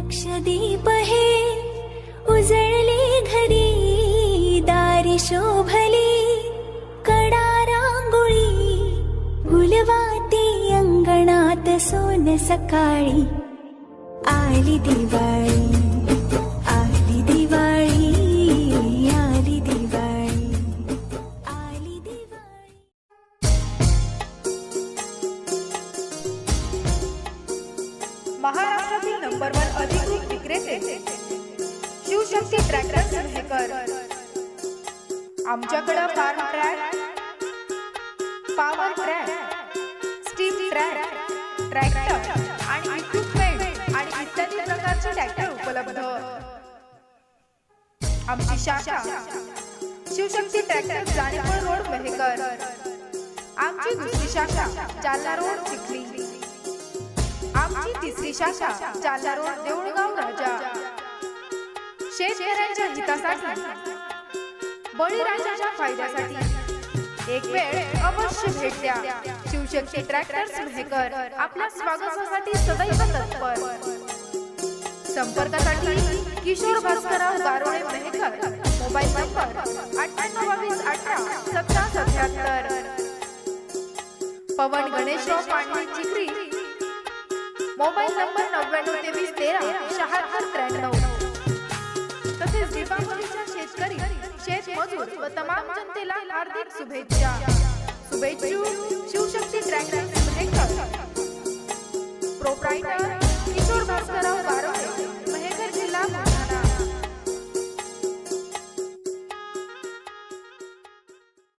लक्षदीप हे. उजळले घरी दारी शोभली. कडा रांगोळी फुलवाती अंगणात सोन सकाळी. आली दिवाळी आली दिवाळी आली दिवाळी आली दिवाळी. नंबरवर अधिक अधिकृत विक्रेते. शिवशक्ती ट्रॅक्टर मेहकर आमच्याकडं farm track power track steam track tractor आणि इक्विपमेंट आणि इत्यादी प्रकारचे ट्रॅक्टर उपलब्ध. आमची शाखा शिवशक्ती ट्रॅक्टर जाणेपळ रोड मेहकर. आमची दुसरी शाखा जालना रोड चिखली. विशाखा जालना रोड देऊळगाव राजा. शेतकऱ्यांच्या हितासाठी बळीराजाच्या फायद्यासाठी एक वेळ अवश्य भेट द्या. शिवशक्ती ट्रॅक्टर्स मेहकर आपल्या स्वागतासाठी सदैव तत्पर. संपर्कासाठी किशोर भास्करराव गारोळे मेहकर मोबाईल नंबर अठ्ठ्याण्णव बावीस अठरा सतरा सत्याहत्तर. पवन गणेशराव पांडे चिखरी मोबाईल नंबर नव्याण्णव तेवीस तेरा शहात्तर त्र्याण्णव. तसेच दीपावलीच्या शेतकरी शेतमजूर व तमाम जनतेला हार्दिक शुभेच्छा. शुभेच्छा शिवशक्ती ट्रॅक्टर प्रोप्रायटर